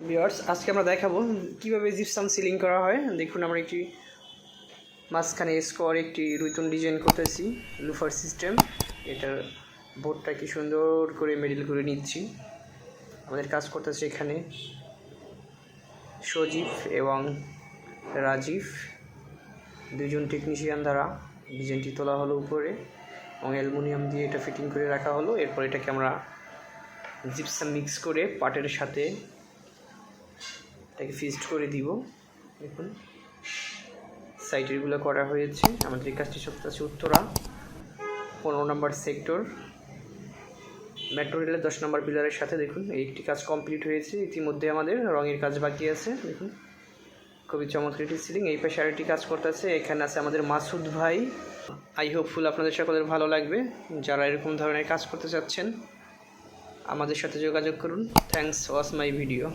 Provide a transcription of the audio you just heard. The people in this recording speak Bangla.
ভিউয়ার্স আজকে আমরা দেখাবো কীভাবে জিপসাম সিলিং করা হয়। দেখুন, আমরা একটি মাঝখানে স্কোয়ার একটি রুইতন ডিজাইন করতেছি লুফার সিস্টেম এটার বোর্ডটা কি সুন্দর করে মেডেল করে নিচ্ছি। আমাদের কাজ করতেছে এখানে সজীব এবং রাজীব দুজন টেকনিশিয়ান দ্বারা ডিজাইনটি তোলা হলো উপরে এবং অ্যালুমিনিয়াম দিয়ে এটা ফিটিং করে রাখা হলো। এরপর এটাকে আমরা জিপসাম মিক্স করে পাটের সাথে এটাকে ফিস্ট করে দিব। দেখুন সাইটেরগুলো করা হয়েছে। আমাদের এই কাজটি সত্য আছে উত্তরা, পনেরো নম্বর সেক্টর মেট্রো দশ নম্বর পিলারের সাথে দেখুন, এই একটি কাজ কমপ্লিট হয়েছে। ইতিমধ্যে আমাদের রঙের কাজ বাকি আছে, দেখুন। খুবই চমৎকার একটি সিলিং এই পাশে আরেকটি কাজ করতেছে এখানে আছে আমাদের মাসুদ ভাই। আই হোপফুল আপনাদের সকলের ভালো লাগবে। যারা এরকম ধরনের কাজ করতে চাচ্ছেন, আমাদের সাথে যোগাযোগ করুন। Thanks watch my video